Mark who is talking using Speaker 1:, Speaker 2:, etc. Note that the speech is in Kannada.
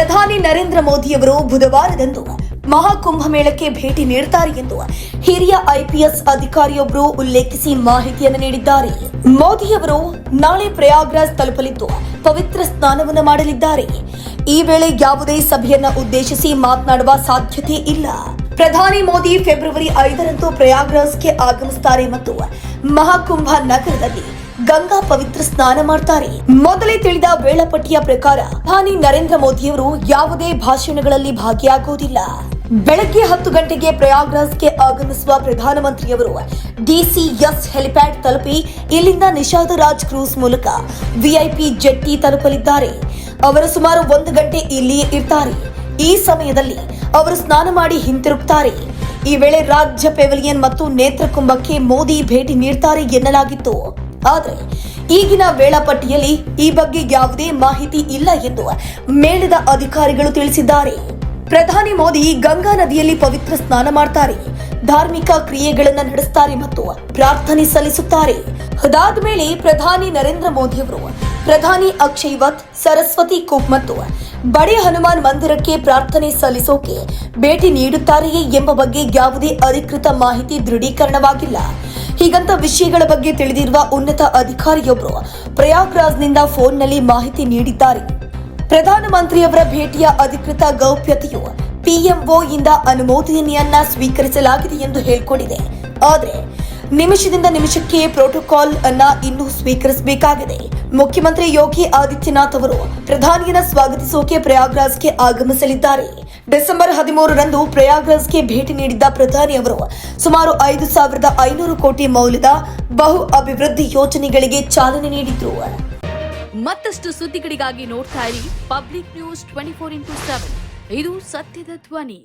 Speaker 1: ಪ್ರಧಾನಿ ನರೇಂದ್ರ ಮೋದಿಯವರು ಬುಧವಾರದಂದು ಮಹಾಕುಂಭಮೇಳಕ್ಕೆ ಭೇಟಿ ನೀಡುತ್ತಾರೆ ಎಂದು ಹಿರಿಯ ಐಪಿಎಸ್ ಅಧಿಕಾರಿಯೊಬ್ಬರು ಉಲ್ಲೇಖಿಸಿ ಮಾಹಿತಿಯನ್ನು ನೀಡಿದ್ದಾರೆ. ಮೋದಿಯವರು ನಾಳೆ ಪ್ರಯಾಗ್ರಾಜ್ ತಲುಪಲಿದ್ದು ಪವಿತ್ರ ಸ್ನಾನವನ್ನು ಮಾಡಲಿದ್ದಾರೆ. ಈ ವೇಳೆ ಯಾವುದೇ ಸಭೆಯನ್ನ ಉದ್ದೇಶಿಸಿ ಮಾತನಾಡುವ ಸಾಧ್ಯತೆ ಇಲ್ಲ. ಪ್ರಧಾನಿ ಮೋದಿ ಫೆಬ್ರವರಿ ಐದರಂದು ಪ್ರಯಾಗ್ರಾಜ್ಗೆ ಆಗಮಿಸುತ್ತಾರೆ ಮತ್ತು ಮಹಾಕುಂಭ ನಗರದಲ್ಲಿ ಗಂಗಾ ಪವಿತ್ರ ಸ್ನಾನ ಮಾಡ್ತಾರೆ. ಮೊದಲೇ ತಿಳಿದ ವೇಳಾಪಟ್ಟಿಯ ಪ್ರಕಾರ, ಪ್ರಧಾನಿ ನರೇಂದ್ರ ಮೋದಿಯವರು ಯಾವುದೇ ಭಾಷಣಗಳಲ್ಲಿ ಭಾಗಿಯಾಗುವುದಿಲ್ಲ. ಬೆಳಗ್ಗೆ ಹತ್ತು ಗಂಟೆಗೆ ಪ್ರಯಾಗ್ರಾಜ್ಗೆ ಆಗಮಿಸುವ ಪ್ರಧಾನಮಂತ್ರಿಯವರು ಡಿಸಿಎಸ್ ಹೆಲಿಪ್ಯಾಡ್ ತಲುಪಿ ಇಲ್ಲಿಂದ ನಿಷಾದ ರಾಜ್ ಕ್ರೂಸ್ ಮೂಲಕ ವಿಐಪಿ ಜೆಟ್ಟಿ ತಲುಪಲಿದ್ದಾರೆ. ಅವರು ಸುಮಾರು ಒಂದು ಗಂಟೆ ಇಲ್ಲಿಯೇ ಇರ್ತಾರೆ. ಈ ಸಮಯದಲ್ಲಿ ಅವರು ಸ್ನಾನ ಮಾಡಿ ಹಿಂತಿರುಗುತ್ತಾರೆ ಈ ವೇಳೆ ರಾಜ್ಯ ಪೆವಿಲಿಯನ್ ಮತ್ತು ನೇತ್ರಕುಂಭಕ್ಕೆ ಮೋದಿ ಭೇಟಿ ನೀಡ್ತಾರೆ ಎನ್ನಲಾಗಿತ್ತು. ಆದರೆ ಈಗಿನ ವೇಳಾಪಟ್ಟಿಯಲ್ಲಿ ಈ ಬಗ್ಗೆ ಯಾವುದೇ ಮಾಹಿತಿ ಇಲ್ಲ ಎಂದು ಮೇಳದ ಅಧಿಕಾರಿಗಳು ತಿಳಿಸಿದ್ದಾರೆ. ಪ್ರಧಾನಿ ಮೋದಿ ಗಂಗಾ ನದಿಯಲ್ಲಿ ಪವಿತ್ರ ಸ್ನಾನ ಮಾಡ್ತಾರೆ. ಧಾರ್ಮಿಕ ಕ್ರಿಯೆಗಳನ್ನು ನಡೆಸುತ್ತಾರೆ ಮತ್ತು ಪ್ರಾರ್ಥನೆ ಸಲ್ಲಿಸುತ್ತಾರೆ. ಅದಾದ ಮೇಲೆ ಪ್ರಧಾನಿ ನರೇಂದ್ರ ಮೋದಿಯವರು ಪ್ರಧಾನಿ ಅಕ್ಷಯ್ ವತ್, ಸರಸ್ವತಿ ಕೂಪ್ ಮತ್ತು ಬಡೆ ಹನುಮಾನ್ ಮಂದಿರಕ್ಕೆ ಪ್ರಾರ್ಥನೆ ಸಲ್ಲಿಸೋಕೆ ಭೇಟಿ ನೀಡುತ್ತಾರೆಯೇ ಎಂಬ ಬಗ್ಗೆ ಯಾವುದೇ ಅಧಿಕೃತ ಮಾಹಿತಿ ದೃಢೀಕರಣವಾಗಿಲ್ಲ. ಹೀಗಂತ ವಿಷಯಗಳ ಬಗ್ಗೆ ತಿಳಿದಿರುವ ಉನ್ನತ ಅಧಿಕಾರಿಯೊಬ್ಬರು ಪ್ರಯಾಗ್ರಾಜ್ನಿಂದ ಫೋನ್ನಲ್ಲಿ ಮಾಹಿತಿ ನೀಡಿದ್ದಾರೆ. ಪ್ರಧಾನಮಂತ್ರಿಯವರ ಭೇಟಿಯ ಅಧಿಕೃತ ಗೌಪ್ಯತೆಯು ಪಿಎಂಒ ಇಂದ ಅನುಮೋದನೆಯನ್ನ ಸ್ವೀಕರಿಸಲಾಗಿದೆ ಎಂದು ಹೇಳಿಕೊಂಡಿದೆ. ಆದರೆ ನಿಮಿಷದಿಂದ ನಿಮಿಷಕ್ಕೆ ಪ್ರೋಟೋಕಾಲ್ ಅನ್ನ ಇನ್ನೂ ಸ್ವೀಕರಿಸಬೇಕಾಗಿದೆ. ಮುಖ್ಯಮಂತ್ರಿ ಯೋಗಿ ಆದಿತ್ಯನಾಥ್ ಅವರು ಪ್ರಧಾನಿಯನ್ನ ಸ್ವಾಗತಿಸೋಕೆ ಪ್ರಯಾಗ್ರಾಜ್ಗೆ ಆಗಮಿಸಲಿದ್ದಾರೆ. ಡಿಸೆಂಬರ್ ಹದಿಮೂರರಂದು ಪ್ರಯಾಗ್ರಾಜ್ಗೆ ಭೇಟಿ ನೀಡಿದ್ದ ಪ್ರಧಾನಿ ಅವರು ಸುಮಾರು ಐದು ಸಾವಿರದ ಐನೂರು ಕೋಟಿ ಮೌಲ್ಯದ ಬಹು ಅಭಿವೃದ್ಧಿ ಯೋಜನೆಗಳಿಗೆ ಚಾಲನೆ ನೀಡಿದ್ರು.
Speaker 2: ಮತ್ತಷ್ಟು ಸುದ್ದಿಗಳಿಗಾಗಿ ನೋಡ್ತಾ ಇರಿ public news twenty four into seven. ಇದು ಸತ್ಯದ ಧ್ವನಿ.